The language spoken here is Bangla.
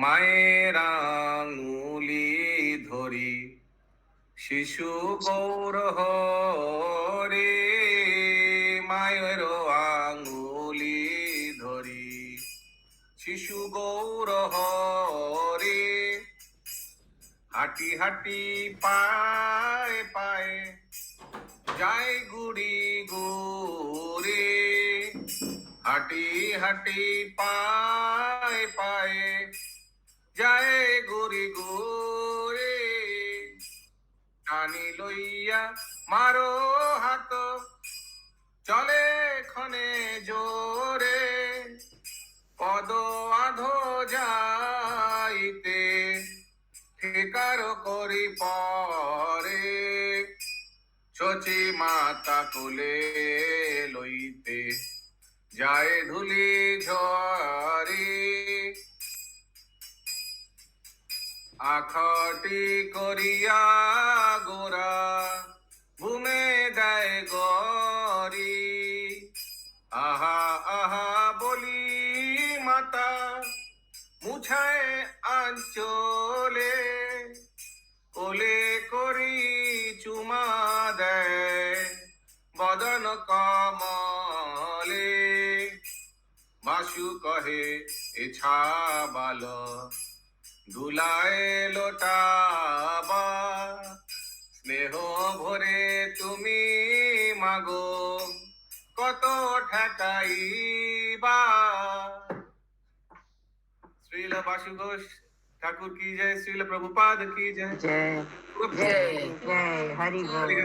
মায়ের আঙুলি ধরি, শিশু গৌর হরে, মায়ের আঙুলি ধরি, শিশু গৌর হরে। হাঁটি হাঁটি পায়ে পায়ে যায় গুড়ি গুরে হাঁটি হাঁটি পায়ে পায়ে যায় গুড়ি গুরে। টানি লইয়া মারো হাত। চলে ক্ষণে জোরে। পদ আধো যাইতে ঠিকার করি পরে। শচী মাতা কোলে লইতে যায় ধুলি ঝরে। আখটি করিয়া গোরা ভূমে দেয় গরি। আহা আহা বলি মাতা, মুছায় আঞ্চলে কোলে করি চুমা দেয় বদন কমলে। বাসু কহে এছা বাল ধুলায় লোটাবা স্নেহ ভরে তুমি মাগো কত ঠেকাইবা। শ্রীল বাসুঘোষ ঠাকুর কি জয় শ্রীল প্রভুপাদ কি জয়। জয় জয় হরি হরি